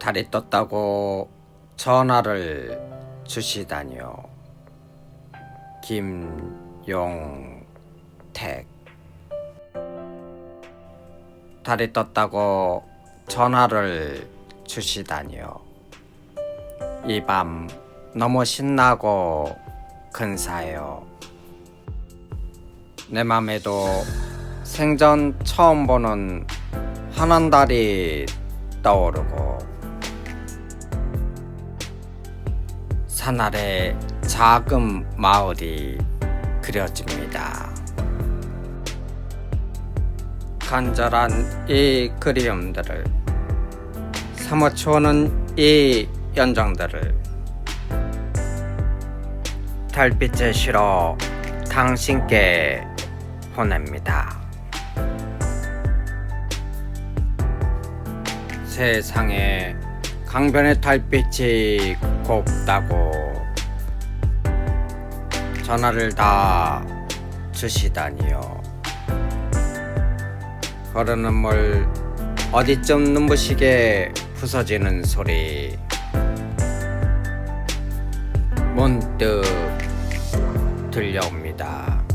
달이 떴다고 전화를 주시다니요. 김용택 달이 떴다고 전화를 주시다니요. 이 밤 너무 신나고 근사해요. 내 맘에도 생전 처음 보는 한원달이 떠오르고 산 아래 작은 마을이 그려집니다. 간절한 이 그리움들을 사무치오는 이 연정들을 달빛에 실어 당신께 보냅니다. 세상에 강변의 달빛이 곱다고 전화를 다 주시다니요. 거르는 물 어디쯤 눈부시게 부서지는 소리 문득 들려옵니다.